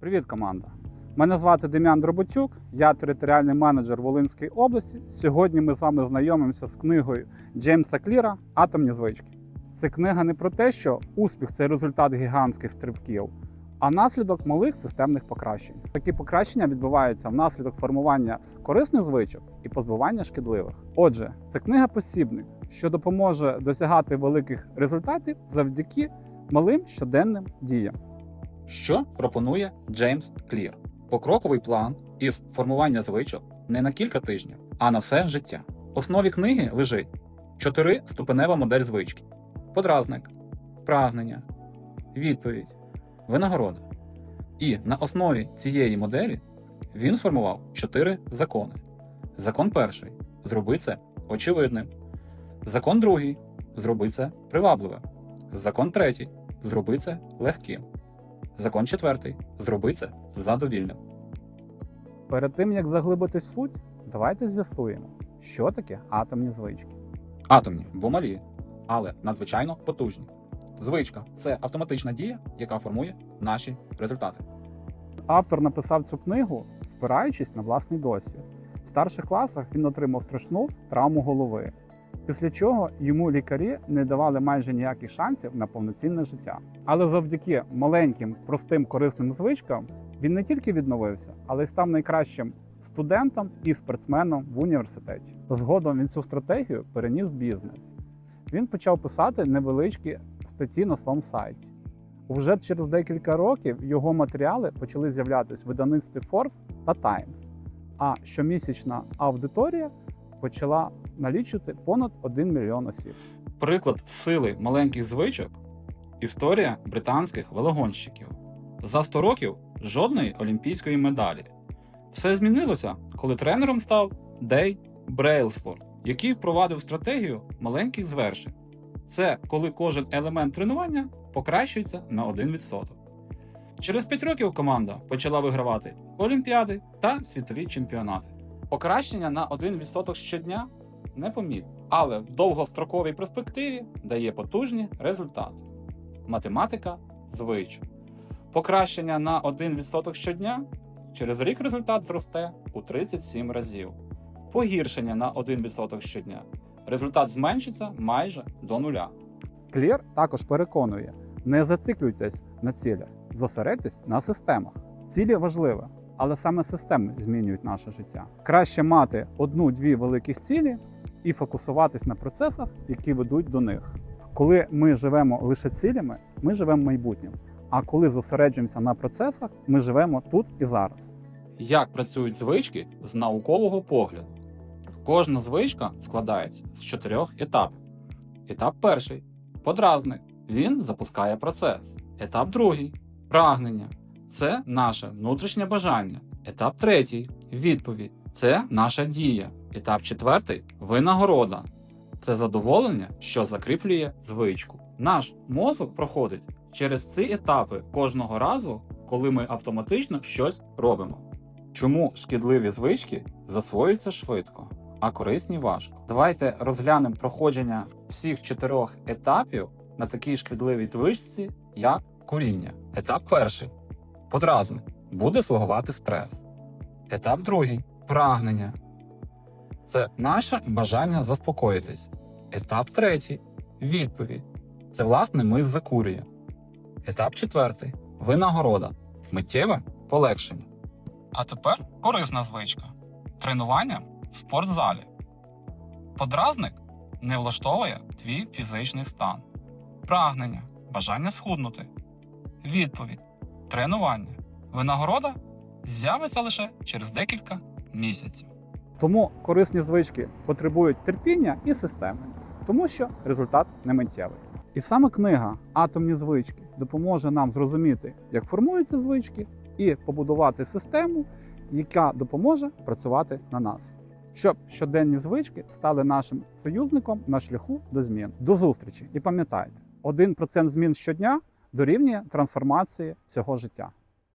Привіт, команда! Мене звати Дем'ян Дроботюк, я територіальний менеджер Волинської області. Сьогодні ми з вами знайомимося з книгою Джеймса Кліра Атомні звички. Це книга не про те, що успіх це результат гігантських стрибків, а наслідок малих системних покращень. Такі покращення відбуваються внаслідок формування корисних звичок і позбування шкідливих. Отже, це книга посібник, що допоможе досягати великих результатів завдяки малим щоденним діям. Що пропонує Джеймс Клір? Покроковий план із формування звичок не на кілька тижнів, а на все життя. В основі книги лежить чотириступенева модель звички: подразник, прагнення, відповідь, винагорода. І на основі цієї моделі він сформував чотири закони. Закон перший зроби це очевидним. Закон другий зроби це привабливим. Закон третій зроби це легким. Закон четвертий. Зроби це задовільним. Перед тим як заглибитись в суть, давайте з'ясуємо, що таке атомні звички. Атомні, бо малі, але надзвичайно потужні. Звичка це автоматична дія, яка формує наші результати. Автор написав цю книгу, спираючись на власний досвід. В старших класах він отримав страшну травму голови, після чого йому лікарі не давали майже ніяких шансів на повноцінне життя. Але завдяки маленьким, простим корисним звичкам він не тільки відновився, але й став найкращим студентом і спортсменом в університеті. Згодом він цю стратегію переніс в бізнес. Він почав писати невеличкі статті на своєму сайті. Уже через декілька років його матеріали почали з'являтися в видавництві Forbes та Times, а щомісячна аудиторія почала налічувати понад 1 мільйон осіб. Приклад сили маленьких звичок історія британських велогонщиків. За 100 років жодної олімпійської медалі. Все змінилося, коли тренером став Дей Брейлсфорд, який впровадив стратегію маленьких звершень. Це коли кожен елемент тренування покращується на 1%. Через 5 років команда почала вигравати олімпіади та світові чемпіонати. Покращення на 1% щодня непомітно, але в довгостроковій перспективі дає потужні результати. Математика звичок. Покращення на 1% щодня через рік результат зросте у 37 разів. Погіршення на 1% щодня. Результат зменшиться майже до нуля. Клір також переконує: не зациклюйтесь на цілях, зосередьтесь на системах. Цілі важливі, але саме системи змінюють наше життя. Краще мати одну-дві великих цілі і фокусуватись на процесах, які ведуть до них. Коли ми живемо лише цілями, ми живемо майбутнім. А коли зосереджуємося на процесах, ми живемо тут і зараз. Як працюють звички з наукового погляду? Кожна звичка складається з чотирьох етапів. Етап перший подразник. Він запускає процес. Етап другий прагнення. Це наше внутрішнє бажання. Етап третій відповідь. Це наша дія. Етап четвертий винагорода. Це задоволення, що закріплює звичку. Наш мозок проходить через ці етапи кожного разу, коли ми автоматично щось робимо. Чому шкідливі звички засвоюються швидко, а корисні важко? Давайте розглянемо проходження всіх чотирьох етапів на такій шкідливій звичці, як куріння. Етап перший подразник буде слугувати стрес. Етап другий прагнення. Це наше бажання заспокоїтись. Етап третій відповідь. Це власне ми закурюємо. Етап четвертий винагорода. Миттєве полегшення. А тепер корисна звичка. Тренування в спортзалі. Подразник не влаштовує твій фізичний стан. Прагнення, бажання схуднути. Відповідь. Тренування. Винагорода з'явиться лише через декілька місяців. Тому корисні звички потребують терпіння і системи, тому що результат не миттєвий. І саме книга Атомні звички допоможе нам зрозуміти, як формуються звички, і побудувати систему, яка допоможе працювати на нас, щоб щоденні звички стали нашим союзником на шляху до змін. До зустрічі! І пам'ятайте, 1% змін щодня дорівнює трансформації всього життя.